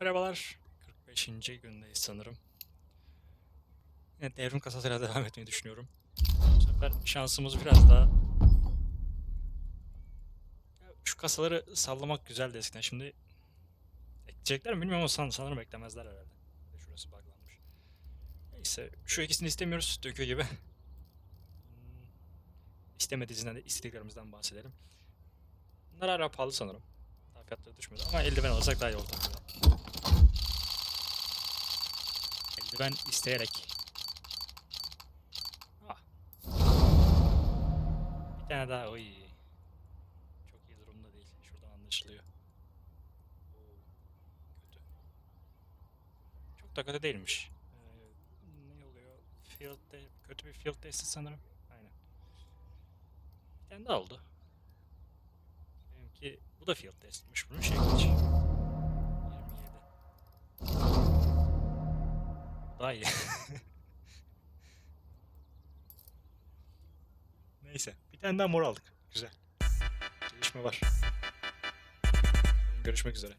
Merhabalar. 45. gündeyiz sanırım. Yine devrim kasasıyla devam etmeyi düşünüyorum. Bu sefer şansımız biraz daha... Şu kasaları sallamak güzeldi eskiden. Şimdi ekleyecekler mi bilmiyorum ama san- sanırım eklemezler herhalde. Şurası buglanmış. Neyse şu ikisini istemiyoruz dünkü gibi. Hmm, İstemediğinizden de istediklerimizden bahsedelim. Bunlar hala pahalı sanırım. Daha fiyatları düşmedi ama eldiven alırsak daha iyi olur. Eldiven isteyerek. Ah. Bir tane daha. Oy. Çok iyi durumda değil. Şuradan anlaşılıyor. Kötü. Çok da kötü değilmiş. Ee, ne oluyor? Field de, kötü bir field testi sanırım. Aynen. Bir tane daha oldu. Benimki bu da field testmiş. Bunun şey kaç? Daha. Neyse. Bir tane daha mor aldık. Güzel. Gelişme var. Görüşmek üzere.